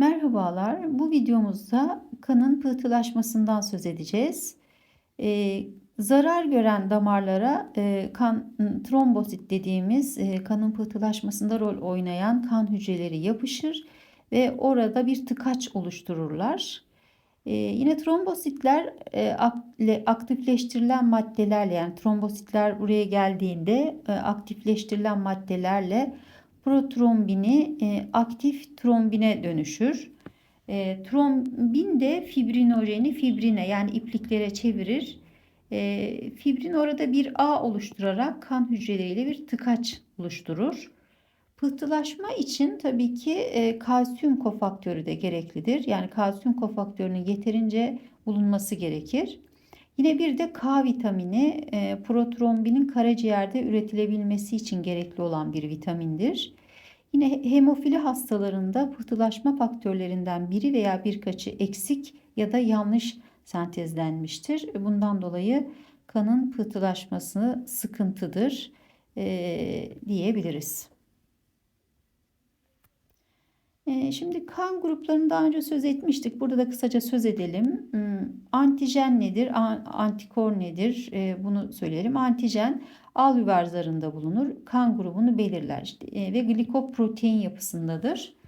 Merhabalar. Bu videomuzda kanın pıhtılaşmasından söz edeceğiz. Ee, zarar gören damarlara e, kan trombosit dediğimiz e, kanın pıhtılaşmasında rol oynayan kan hücreleri yapışır ve orada bir tıkaç oluştururlar. Ee, yine trombositler e, aktifleştirilen maddelerle yani trombositler buraya geldiğinde e, aktifleştirilen maddelerle protrombini e, aktif trombine dönüşür. E, trombin de fibrinojeni fibrine yani ipliklere çevirir. E, fibrin orada bir ağ oluşturarak kan hücreleriyle bir tıkaç oluşturur. Pıhtılaşma için tabii ki e, kalsiyum kofaktörü de gereklidir. Yani kalsiyum kofaktörünün yeterince bulunması gerekir. Yine bir de K vitamini e, protrombinin karaciğerde üretilebilmesi için gerekli olan bir vitamindir. Yine hemofili hastalarında pıhtılaşma faktörlerinden biri veya birkaçı eksik ya da yanlış sentezlenmiştir. Bundan dolayı kanın pıhtılaşması sıkıntıdır e, diyebiliriz. Ee, şimdi kan gruplarını daha önce söz etmiştik. Burada da kısaca söz edelim. Hmm, antijen nedir? Antikor nedir? Ee, bunu söyleyelim. Antijen alüvar zarında bulunur. Kan grubunu belirler. Ee, ve glikoprotein yapısındadır.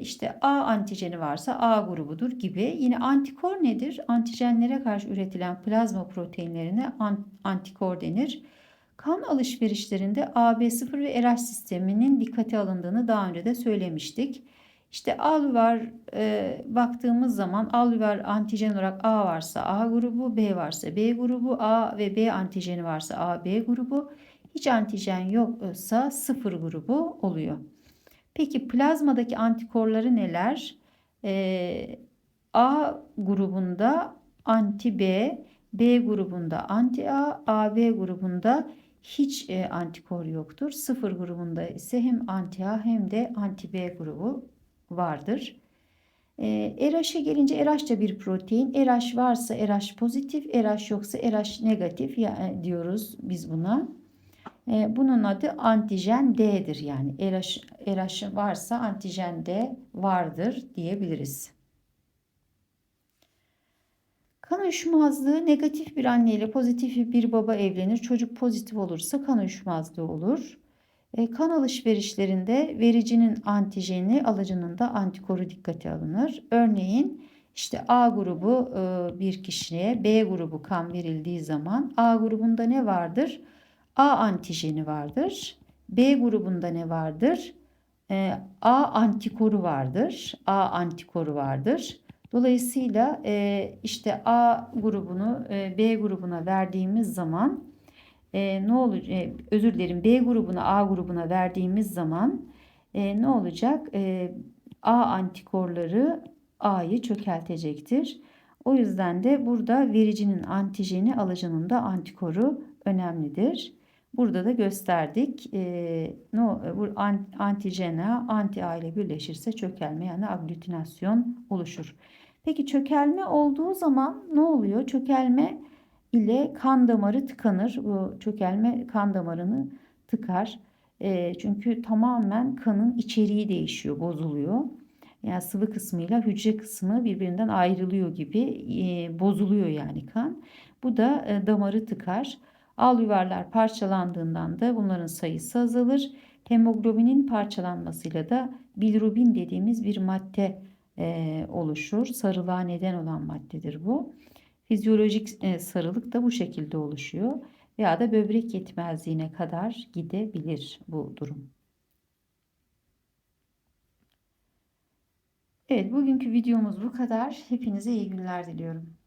İşte A antijeni varsa A grubudur gibi. Yine antikor nedir? Antijenlere karşı üretilen plazma proteinlerine antikor denir. Kan alışverişlerinde AB0 ve RH sisteminin dikkate alındığını daha önce de söylemiştik. İşte alüvar e, baktığımız zaman alüvar antijen olarak A varsa A grubu, B varsa B grubu, A ve B antijeni varsa A, B grubu, hiç antijen yoksa sıfır grubu oluyor. Peki plazmadaki antikorları neler? E, A grubunda anti B, B grubunda anti A, AB grubunda hiç e, antikor yoktur. Sıfır grubunda ise hem anti A hem de anti B grubu vardır. E, gelince RH da bir protein. RH varsa RH pozitif, RH yoksa RH negatif ya, e, diyoruz biz buna. E, bunun adı antijen D'dir yani. RH, RH varsa antijen D vardır diyebiliriz. Kan uyuşmazlığı negatif bir anne ile pozitif bir baba evlenir. Çocuk pozitif olursa kan uyuşmazlığı olur. E, kan alışverişlerinde vericinin antijeni, alıcının da antikoru dikkate alınır. Örneğin işte A grubu e, bir kişiye B grubu kan verildiği zaman A grubunda ne vardır? A antijeni vardır. B grubunda ne vardır? E, A antikoru vardır. A antikoru vardır. Dolayısıyla e, işte A grubunu e, B grubuna verdiğimiz zaman e, ne olacak? E, özür dilerim B grubuna A grubuna verdiğimiz zaman e, ne olacak? E, A antikorları A'yı çökeltecektir. O yüzden de burada vericinin antijeni alıcının da antikoru önemlidir. Burada da gösterdik. E, no, bu antijena anti A ile birleşirse çökelme yani aglutinasyon oluşur. Peki çökelme olduğu zaman ne oluyor? Çökelme ile kan damarı tıkanır. Bu çökelme kan damarını tıkar. E, çünkü tamamen kanın içeriği değişiyor, bozuluyor. Yani sıvı kısmıyla hücre kısmı birbirinden ayrılıyor gibi e, bozuluyor yani kan. Bu da e, damarı tıkar. Al yuvarlar parçalandığından da bunların sayısı azalır. Hemoglobinin parçalanmasıyla da bilirubin dediğimiz bir madde e, oluşur. Sarılığa neden olan maddedir bu. Fizyolojik e, sarılık da bu şekilde oluşuyor. Veya da böbrek yetmezliğine kadar gidebilir bu durum. Evet bugünkü videomuz bu kadar. Hepinize iyi günler diliyorum.